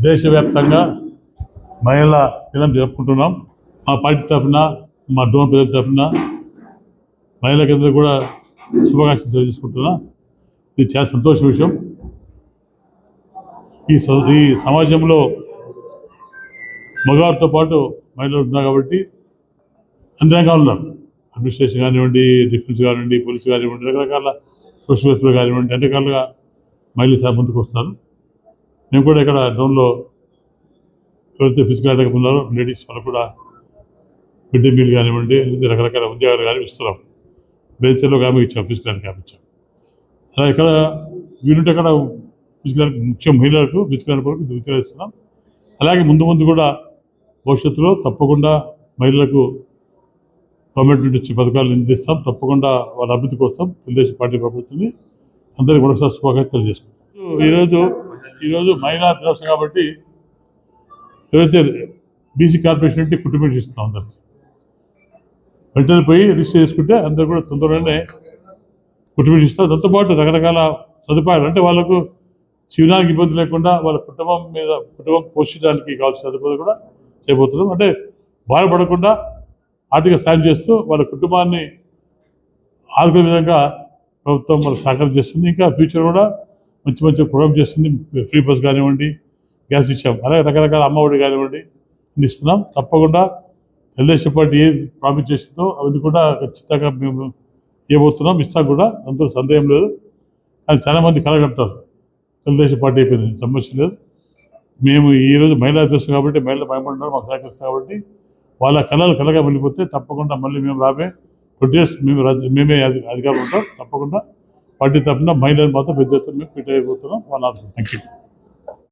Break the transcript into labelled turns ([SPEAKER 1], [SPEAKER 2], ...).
[SPEAKER 1] దేశవ్యాప్తంగా మహిళా దినం జరుపుకుంటున్నాం. మా పార్టీ తరఫున మా డోన్ ప్రజల తరఫున మహిళలందరూ కూడా శుభాకాంక్షలు తెలియజేసుకుంటున్నా. ఇది చాలా సంతోష విషయం. ఈ స- ఈ సమాజంలో మగవారితో పాటు మహిళలు ఉన్నారు కాబట్టి అన్ని రంగాలు ఉన్నారు. అడ్మినిస్ట్రేషన్ కానివ్వండి డిఫెన్స్ కానివ్వండి పోలీసు కానివ్వండి రకరకాల సోషల్ వెల్ఫేర్ కానివ్వండి అన్ని రకాలుగా మహిళలు చాలా ముందుకు వస్తారు. మేము కూడా ఇక్కడ డౌన్లో ఎవరైతే ఫిజికల్ అటాక్ ఉన్నారో లేడీస్ వాళ్ళకు కూడా మిడ్ డే మీల్ కానివ్వండి లేదా రకరకాల ఉద్యోగాలు కానీ ఇస్తున్నాం. బేచర్లో కానీ ఇచ్చాం ఫిజికల్ అటాక్ ఇచ్చాం. అలా ఇక్కడ వీలుంటే అక్కడ ఫిజికల్ ముఖ్యం మహిళలకు ఫిజికల్ వరకు ఉద్యోగాలు అలాగే ముందు ముందు కూడా భవిష్యత్తులో తప్పకుండా మహిళలకు గవర్నమెంట్ నుండి వచ్చే పథకాలు నిందిస్తాం తప్పకుండా వాళ్ళ అభివృద్ధి కోసం తెలుగుదేశం పార్టీ ప్రభుత్వం అందరికీ మరొకసారి శుభాకాంక్షలు తెలియజేసుకుంటాం ఈరోజు ఈరోజు మహిళా దినోత్సవం కాబట్టి ఎవరైతే బీసీ కార్పొరేషన్ అంటే కుటుంబం ఇస్తాం అందరికి వెంటనే పోయి రిజిస్టర్ చేసుకుంటే అందరు కూడా తొందరగానే కుటుంబం ఇస్తాం దాంతోపాటు రకరకాల సదుపాయాలు అంటే వాళ్ళకు జీవనానికి ఇబ్బంది లేకుండా వాళ్ళ కుటుంబం మీద కుటుంబం పోషించడానికి కావాల్సిన సదుపాయాలు కూడా చేయబోతున్నాం అంటే బాధపడకుండా ఆర్థిక సాయం చేస్తూ వాళ్ళ కుటుంబాన్ని ఆదుకునే విధంగా ప్రభుత్వం మనకు సహకారం చేస్తుంది. ఇంకా ఫ్యూచర్ కూడా మంచి మంచి ప్రోగ్రామ్ చేస్తుంది. ఫ్రీ బస్ కానివ్వండి గ్యాస్ ఇచ్చాం. అలాగే రకరకాల అమ్మఒడి కానివ్వండి ఇస్తున్నాం. తప్పకుండా తెలుగుదేశం పార్టీ ఏది ప్రామిస్ చేసిందో అవన్నీ కూడా ఖచ్చితంగా మేము ఇవ్వబోతున్నాం. ఇస్తాం కూడా అందరూ సందేహం లేదు. కానీ చాలామంది కలగంటారు. తెలుగుదేశం పార్టీ అయిపోయింది సమస్య లేదు. మేము ఈరోజు మహిళా అధ్యక్షులు కాబట్టి మహిళలు భయపడినారు మాకు సహకరిస్తాం కాబట్టి వాళ్ళ కళలు కలగా వెళ్ళిపోతే తప్పకుండా మళ్ళీ మేము రాబే ట్వంటీ మేము మేమే అధికారులు ఉంటాం. తప్పకుండా పార్టీ తరఫున మహిళలు మాత్రం పెద్ద ఎత్తున మేము ఫిట్ అయిపోతున్నాం వాళ్ళు థ్యాంక్ యూ